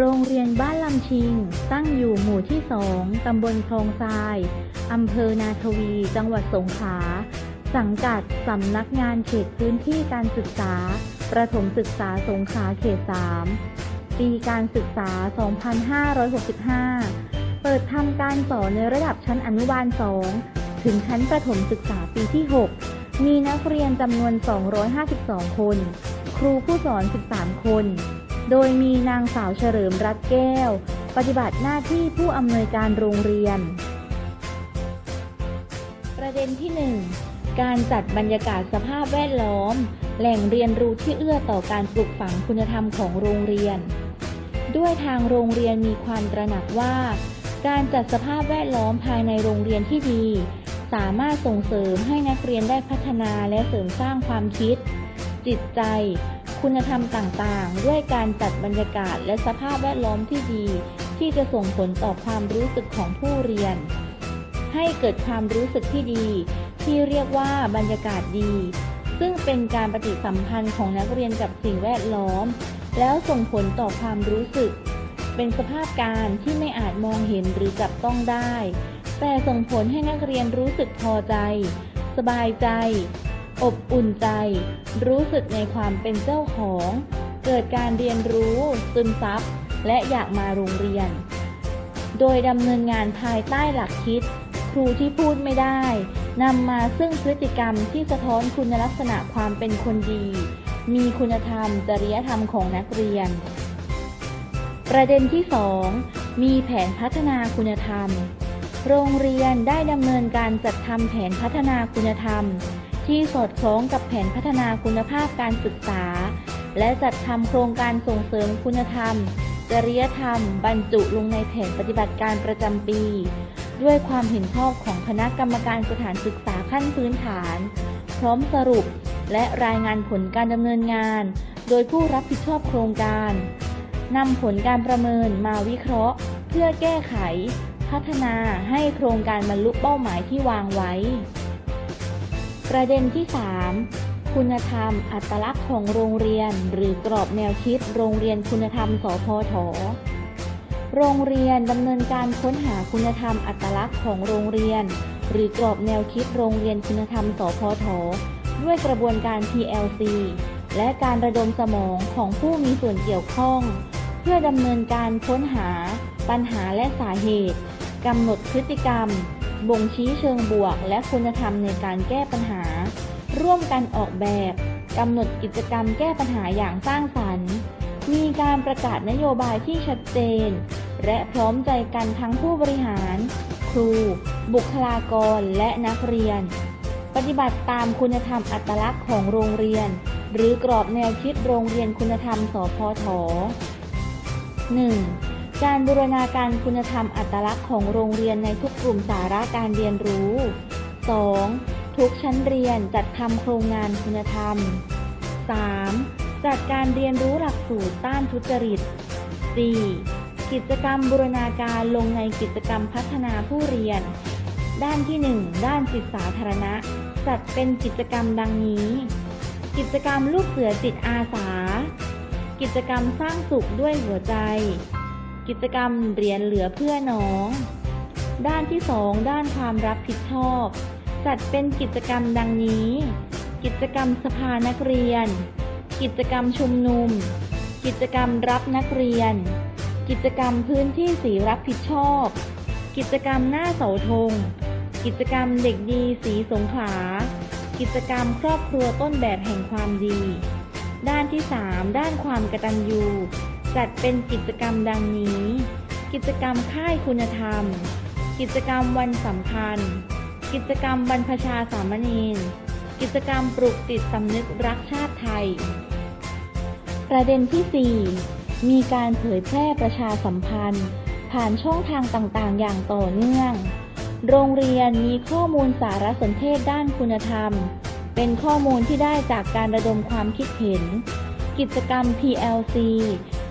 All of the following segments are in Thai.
โรงเรียนบ้านลำชิง ตั้งอยู่หมู่ที่สองตำบลคลองทราย อำเภอนาทวี จังหวัดสงขลา สังกัดสำนักงานเขตพื้นที่การศึกษา ประถมศึกษาสงขลาเขต 3 ปีการศึกษา 2565 เปิดทำการสอนในระดับชั้นอนุบาล 2 ถึงชั้นประถมศึกษาปีที่ 6 มีนักเรียนจำนวน 252 คน ครูผู้สอน 13 คน โดยมีนางสาวเฉลิมรัตแก้ว ปฏิบัติหน้าที่ผู้อำนวยการโรงเรียน ประเด็นที่ 1 การจัดบรรยากาศสภาพแวดล้อม แหล่งเรียนรู้ที่เอื้อต่อการปลูกฝังคุณธรรมของโรงเรียน ด้วยทางโรงเรียนมีความตระหนักว่า การจัดสภาพแวดล้อมภายในโรงเรียนที่ดี สามารถส่งเสริมให้นักเรียนได้พัฒนาและเสริมสร้างความคิด จิตใจ คุณธรรมต่างๆ ด้วยการจัดบรรยากาศและสภาพแวดล้อมที่ดี ที่จะส่งผลต่อความรู้สึกของผู้เรียน ให้เกิดความรู้สึกที่ดี ที่เรียกว่าบรรยากาศดี ซึ่งเป็นการปฏิสัมพันธ์ของนักเรียนกับสิ่งแวดล้อม แล้วส่งผลต่อความรู้สึก เป็นสภาพการที่ไม่อาจมองเห็นหรือจับต้องได้ แต่ส่งผลให้นักเรียนรู้สึกพอใจ สบายใจ อบอุ่นใจ รู้สึกในความเป็นเจ้าของ เกิดการเรียนรู้ ซึมซับ และอยากมาโรงเรียน โดยดำเนินงานภายใต้หลักคิด ครูที่พูดไม่ได้นำมาซึ่งพฤติกรรมที่สะท้อนคุณลักษณะความเป็นคนดี มีคุณธรรม จริยธรรมของนักเรียน ประเด็นที่ 2 มีแผนพัฒนาคุณธรรม โรงเรียนได้ดำเนินการจัดทำแผนพัฒนาคุณธรรม ที่สอดคล้องกับแผนพัฒนาคุณภาพการศึกษา และจัดทำโครงการส่งเสริมคุณธรรม จริยธรรม บรรจุลงในแผนปฏิบัติการประจำปี ด้วยความเห็นชอบของคณะกรรมการสถานศึกษาขั้นพื้นฐาน พร้อมสรุปและรายงานผลการดำเนินงาน โดยผู้รับผิดชอบโครงการนำผลการประเมินมาวิเคราะห์ เพื่อแก้ไข พัฒนาให้โครงการบรรลุเป้าหมายที่วางไว้ ประเด็นที่ 3 คุณธรรม อัตลักษณ์ของโรงเรียน หรือกรอบแนวคิด โรงเรียนคุณธรรม สพทโรงเรียนดำเนินการค้นหาคุณธรรมอัตลักษณ์ของโรงเรียน หรือกรอบแนวคิดโรงเรียนคุณธรรม สพทด้วยกระบวนการ PLC และการระดมสมองของผู้มีส่วนเกี่ยวข้อง เพื่อดำเนินการค้นหา ปัญหาและสาเหตุกำหนดพฤติกรรม บ่งชี้เชิงบวกและคุณธรรมในการแก้ปัญหา ร่วมกันออกแบบกำหนดกิจกรรมแก้ปัญหาอย่างสร้างสรรค์ มีการประกาศนโยบายที่ชัดเจน และพร้อมใจกันทั้งผู้บริหาร ครู บุคลากรและนักเรียน ปฏิบัติตามคุณธรรมอัตลักษณ์ของโรงเรียน หรือกรอบแนวคิดโรงเรียนคุณธรรมสพท 1. การบูรณาการคุณธรรมอัตลักษณ์ของโรงเรียนในทุกกลุ่มสาระการเรียนรู้ 2. ทุกชั้นเรียนจัดทำโครงงานคุณธรรม 3. จัดการเรียนรู้หลักสูตรต้านทุจริต 4. กิจกรรมบูรณาการลงในกิจกรรมพัฒนาผู้เรียน ด้านที่ 1 ด้านจิตสาธารณะ จัดเป็นกิจกรรมดังนี้ กิจกรรมลูกเสือจิตอาสา กิจกรรมสร้างสุขด้วยหัวใจ กิจกรรมเหรียญเหลือเพื่อน้อง ด้านที่ 2 ด้านความรับผิดชอบ จัดเป็นกิจกรรมดังนี้ กิจกรรมสภานักเรียน กิจกรรมชุมนุม กิจกรรมรับนักเรียน กิจกรรมพื้นที่สีรับผิดชอบ กิจกรรมหน้าเสาธง กิจกรรมเด็กดีสีสงขลากิจกรรมครอบครัวต้นแบบแห่งความดี ด้านที่ 3 ด้านความกตัญญู จัดเป็นกิจกรรมดังนี้ กิจกรรมค่ายคุณธรรม กิจกรรมวันสำคัญ กิจกรรมบรรพชาสามเณรกิจกรรมปลุกจิตสำนึกรักชาติไทย ประเด็นที่ 4 มีการเผยแพร่ประชาสัมพันธ์ ผ่านช่องทางต่างๆ อย่างต่อเนื่อง โรงเรียนมีข้อมูลสารสนเทศด้านคุณธรรม เป็นข้อมูลที่ได้จากการระดมความคิดเห็น กิจกรรม PLC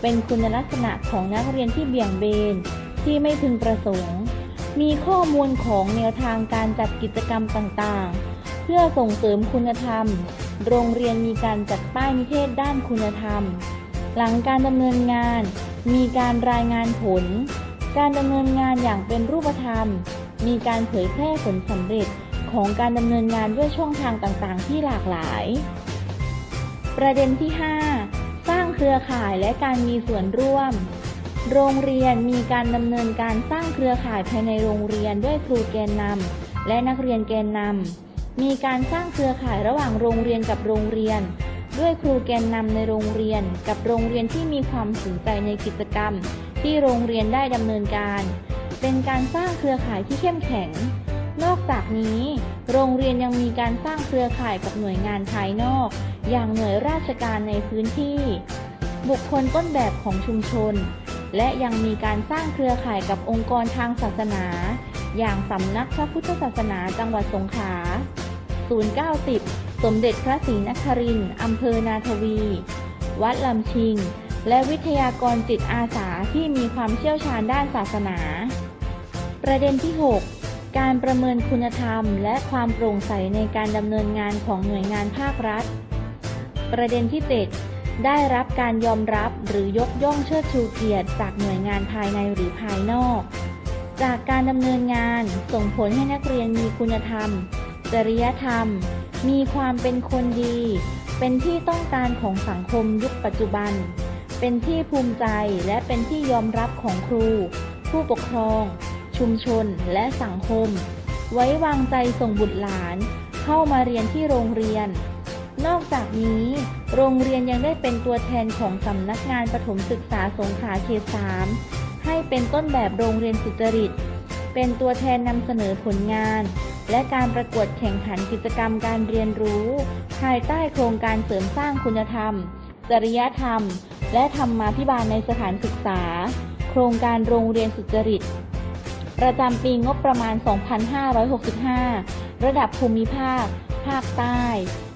เป็นคุณลักษณะของนักเรียนที่เบี่ยงเบน ที่ไม่พึงประสงค์ มีข้อมูลของแนวทางการจัดกิจกรรมต่างๆ เพื่อส่งเสริมคุณธรรม โรงเรียนมีการจัดป้ายนิเทศด้านคุณธรรม หลังการดำเนินงาน มีการรายงานผล การดำเนินงานอย่างเป็นรูปธรรม มีการเผยแพร่ผลสำเร็จของการดำเนินงานด้วยช่องทางต่างๆ ที่หลากหลาย ประเด็นที่ห้า เครือข่ายและการมีส่วนร่วม โรงเรียนมีการดำเนินการสร้างเครือข่ายภายในโรงเรียนด้วยครูแกนนำและนักเรียนแกนนำมีการสร้างเครือข่ายระหว่างโรงเรียนกับโรงเรียน ด้วยครูแกนนำในโรงเรียน กับโรงเรียนที่มีความสนใจในกิจกรรม ที่โรงเรียนได้ดำเนินการ เป็นการสร้างเครือข่ายที่เข้มแข็ง นอกจากนี้ โรงเรียนยังมีการสร้างเครือข่ายกับหน่วยงานภายนอก อย่างหน่วยราชการในพื้นที่ บุคคลต้นแบบของชุมชน และยังมีการสร้างเครือข่ายกับองค์กรทางศาสนา อย่างสำนักพระพุทธศาสนาจังหวัดสงขลา090 สมเด็จพระศรีนครินทร์อำเภอนาทวี วัดลำชิง และวิทยากรจิตอาสาที่มีความเชี่ยวชาญด้านศาสนา ประเด็นที่ 6 การประเมินคุณธรรม และความโปร่งใสในการดำเนินงานของหน่วยงานภาครัฐ ประเด็นที่ 7 ได้รับการยอมรับหรือยกย่องเชิดชูเกียรติจากหน่วยงานภายในหรือภายนอก จากการดำเนินงานส่งผลให้นักเรียนมีคุณธรรม จริยธรรม มีความเป็นคนดี เป็นที่ต้องการของสังคมยุคปัจจุบัน เป็นที่ภูมิใจและเป็นที่ยอมรับของครู ผู้ปกครอง ชุมชนและสังคม ไว้วางใจส่งบุตรหลาน เข้ามาเรียนที่โรงเรียน นอกจากนี้ โรงเรียนยังได้เป็นตัวแทนของสำนักงานประถมศึกษาสงขลาเขต 3 ให้เป็นต้นแบบโรงเรียนสุจริต เป็นตัวแทนนำเสนอผลงาน และการประกวดแข่งขันกิจกรรมการเรียนรู้ ภายใต้โครงการเสริมสร้างคุณธรรม จริยธรรม และธรรมาภิบาลในสถานศึกษา โครงการโรงเรียนสุจริต ประจำปีงบประมาณ 2565 ระดับภูมิภาค ภาคใต้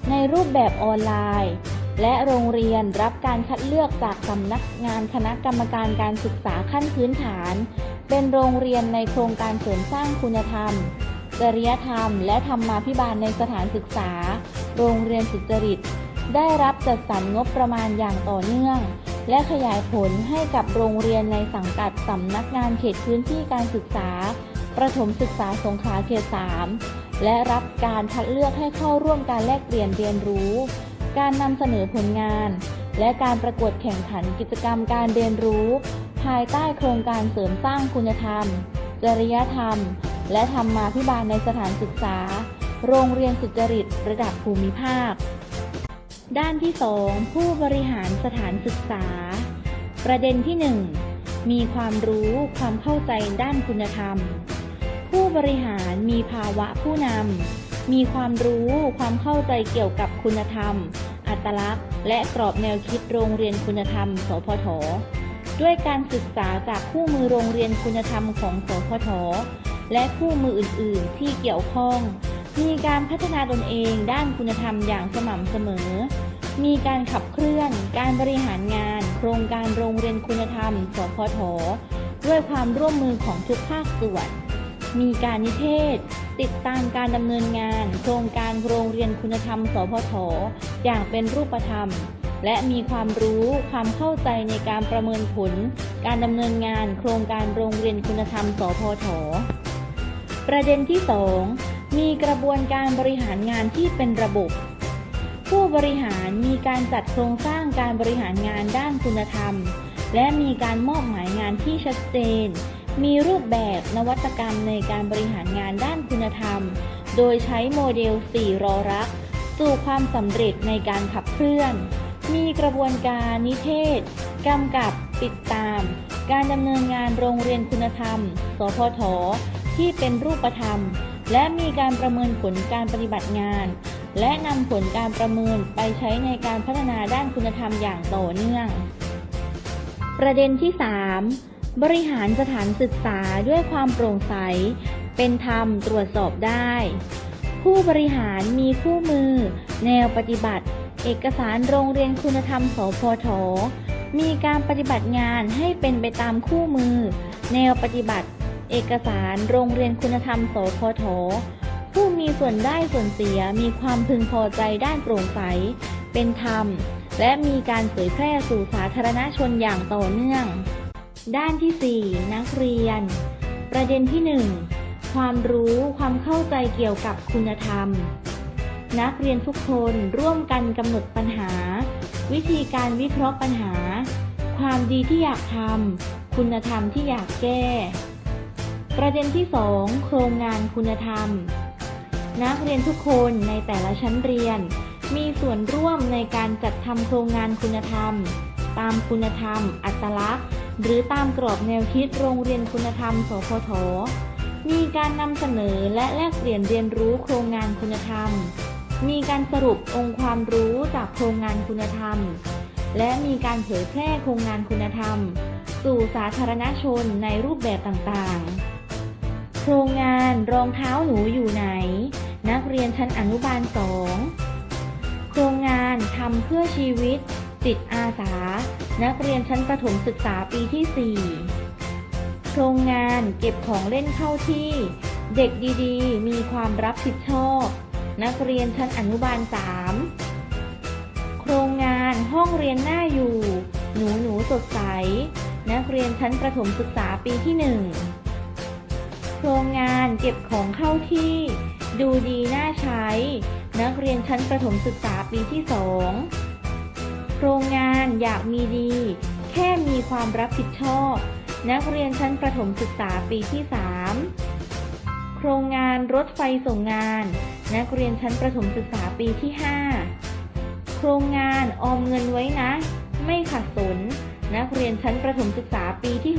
ในรูปแบบออนไลน์ และโรงเรียนรับการคัดเลือกจากสำนักงานคณะกรรมการการศึกษาขั้นพื้นฐาน เป็นโรงเรียนในโครงการเสริมสร้างคุณธรรม จริยธรรม และธรรมาภิบาลในสถานศึกษา โรงเรียนสุจริต ได้รับจัดสรรงบประมาณอย่างต่อเนื่อง และขยายผลให้กับโรงเรียนในสังกัดสำนักงานเขตพื้นที่การศึกษา ประถมศึกษาสงขลาเขต 3 และรับการคัดเลือกให้เข้าร่วมการแลกเปลี่ยนเรียนรู้ การนำเสนอผลงาน และการประกวดแข่งขันกิจกรรมการเรียนรู้ ภายใต้โครงการเสริมสร้างคุณธรรม จริยธรรม และธรรมาภิบาลในสถานศึกษา โรงเรียนสุจริตระดับภูมิภาค ด้านที่ 2 ผู้บริหารสถานศึกษา ประเด็นที่ 1 มีความรู้ความเข้าใจด้านคุณธรรม ผู้บริหารมีภาวะผู้นำ มีความรู้ความเข้าใจเกี่ยวกับคุณธรรม อัตลักษณ์ และกรอบแนวคิดโรงเรียนคุณธรรม สพท ด้วยการศึกษาจากคู่มือโรงเรียนคุณธรรมของสพท และคู่มืออื่น ๆ ที่เกี่ยวข้อง มีการพัฒนาตนเองด้านคุณธรรมอย่างสม่ำเสมอ มีการขับเคลื่อน การบริหารงาน โครงการโรงเรียนคุณธรรม สพท ด้วยความร่วมมือของทุกภาคส่วน มีการนิเทศ ติดตามการดำเนินงาน โครงการโรงเรียนคุณธรรม สพทอย่างเป็นรูปธรรม และมีความรู้ความเข้าใจในการประเมินผล การดำเนินงานโครงการโรงเรียนคุณธรรม สพทประเด็นที่ 2 มีกระบวนการบริหารงานที่เป็นระบบ ผู้บริหารมีการจัดโครงสร้างการบริหารงานด้านคุณธรรม และมีการมอบหมายงานที่ชัดเจน มีรูปแบบนวัตกรรมในการบริหารงานด้านคุณธรรม โดยใช้โมเดล 4 รอรัก สู่ความสำเร็จในการขับเคลื่อน มีกระบวนการนิเทศ กำกับติดตาม การดำเนินงานโรงเรียนคุณธรรม สพท ที่เป็นรูปธรรม และมีการประเมินผลการปฏิบัติงาน และนำผลการประเมินไปใช้ในการพัฒนาด้านคุณธรรมอย่างต่อเนื่อง ประเด็นที่ 3 บริหารสถานศึกษาด้วยความโปร่งใส เป็นธรรมตรวจสอบได้ ผู้บริหารมีคู่มือ แนวปฏิบัติ เอกสารโรงเรียนคุณธรรมสพทมีการปฏิบัติงานให้เป็นไปตามคู่มือ แนวปฏิบัติ เอกสารโรงเรียนคุณธรรมสพทผู้มีส่วนได้ส่วนเสียมีความพึงพอใจด้านโปร่งใส เป็นธรรม และมีการเผยแพร่สู่สาธารณชนอย่างต่อเนื่อง ด้านที่ 4 นักเรียน ประเด็นที่ 1 ความรู้ความเข้าใจเกี่ยวกับคุณธรรม นักเรียนทุกคนร่วมกันกำหนดปัญหา วิธีการวิเคราะห์ปัญหา ความดีที่อยากทำคุณธรรมที่อยากแก้ ประเด็นที่ 2 โครงงานคุณธรรม นักเรียนทุกคนในแต่ละชั้นเรียน มีส่วนร่วมในการจัดทำโครงงานคุณธรรม ตามคุณธรรม อัตลักษณ์ หรือตามกรอบแนวคิดโรงเรียนคุณธรรม สพท มีการนำเสนอและแลกเปลี่ยนเรียนรู้โครงงานคุณธรรม มีการสรุปองค์ความรู้จากโครงงานคุณธรรม และมีการเผยแพร่โครงงานคุณธรรม สู่สาธารณชนในรูปแบบต่างๆ โครงงานรองเท้าหนูอยู่ไหน นักเรียนชั้นอนุบาลสองโครงงานทำเพื่อชีวิตจิตอาสา นักเรียนชั้นประถมศึกษาปีที่ 4 โครงงานเก็บของเล่นเข้าที่ เด็กดีๆ มีความรับผิดชอบ นักเรียนชั้นอนุบาล 3 โครงงานห้องเรียนหน่าอยู่ หนูหนูสดใส นักเรียนชั้นประถมศึกษาปีที่ 1 โครงงานเก็บของเข้าที่ ดูดีน่าใช้ นักเรียนชั้นประถมศึกษาปีที่ 2 โครงงานอยากมีดี แค่มีความรับผิดชอบ นักเรียนชั้นประถมศึกษาปีที่ 3 โครงงานรถไฟส่งงาน นักเรียนชั้นประถมศึกษาปีที่ 5 โครงงานออมเงินไว้นะ ไม่ขัดสน นักเรียนชั้นประถมศึกษาปีที่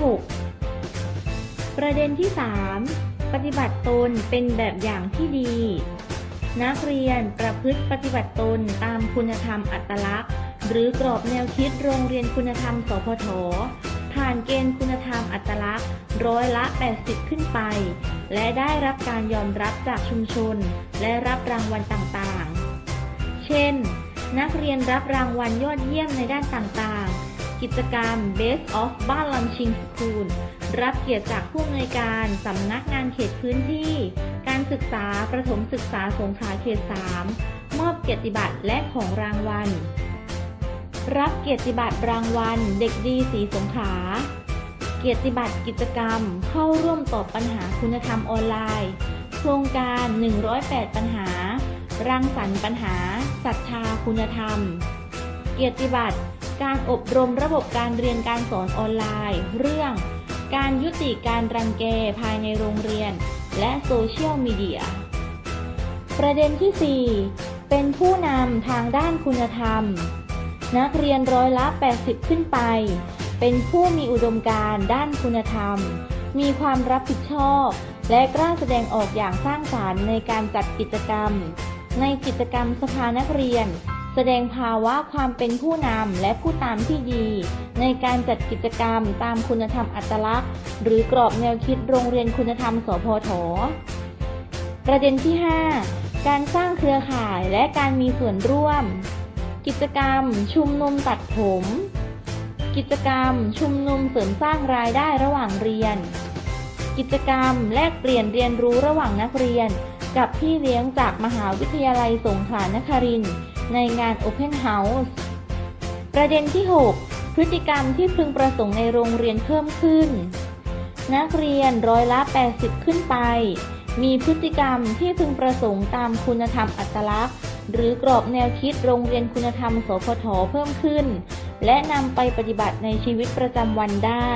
6 ประเด็นที่ 3 ปฏิบัติตนเป็นแบบอย่างที่ดี นักเรียนประพฤติปฏิบัติตนตามคุณธรรมอัตลักษณ์ หรือกรอบแนวคิดโรงเรียนคุณธรรม สพท ผ่านเกณฑ์คุณธรรมอัตลักษณ์ร้อยละ 80 ขึ้นไป และได้รับการยอมรับจากชุมชน และรับรางวัลต่างๆ เช่น นักเรียนรับรางวัลยอดเยี่ยมในด้านต่างๆ กิจกรรม Best of บ้านลำชิงสคูล รับเกียรติจากผู้อำนวยการสำนักงานเขตพื้นที่ การศึกษาประถมศึกษาสงขลาเขต 3 มอบเกียรติบัตรและของรางวัล รับเกียรติบัตรรางวัล เด็กดีสีสงขา เกียรติบัตรกิจกรรม เข้าร่วมตอบปัญหาคุณธรรมออนไลน์ โครงการ 108 ปัญหา รังสรรค์ปัญหาศรัทธาคุณธรรม เกียรติบัตรการอบรมระบบการเรียนการสอนออนไลน์ เรื่อง การยุติการรังแกภายในโรงเรียน และโซเชียลมีเดีย ประเด็นที่ 4 เป็นผู้นำทางด้านคุณธรรม นักเรียนร้อยละ 80 ขึ้นไป เป็นผู้มีอุดมการณ์ด้านคุณธรรม มีความรับผิดชอบ และกล้าแสดงออกอย่างสร้างสารรค์ในการจัดกิจกรรม ในกิจกรรมสภานักเรียน แสดงภาวะความเป็นผู้นำและผู้ตามที่ดี ในการจัดกิจกรรมตามคุณธรรมอัตลักษณ์ หรือกรอบแนวคิดโรงเรียนคุณธรรม สพทประเด็นที่ 5 การสร้างเครือข่ายและการมีส่วนร่วม กิจกรรม ชุมนุมตัดผม กิจกรรม ชุมนุมเสริมสร้างรายได้ระหว่างเรียน กิจกรรมแลกเปลี่ยนเรียนรู้ระหว่างนักเรียน กับพี่เลี้ยงจากมหาวิทยาลัยสงขลานครินทร์ในงาน Open House ประเด็นที่ 6 พฤติกรรมที่พึงประสงค์ในโรงเรียนเพิ่มขึ้น นักเรียนร้อยละ 80 ขึ้นไป มีพฤติกรรมที่พึงประสงค์ตามคุณธรรมอัตลักษณ์ หรือกรอบแนวคิดโรงเรียนคุณธรรม สพทเพิ่มขึ้น และนำไปปฏิบัติในชีวิตประจำวันได้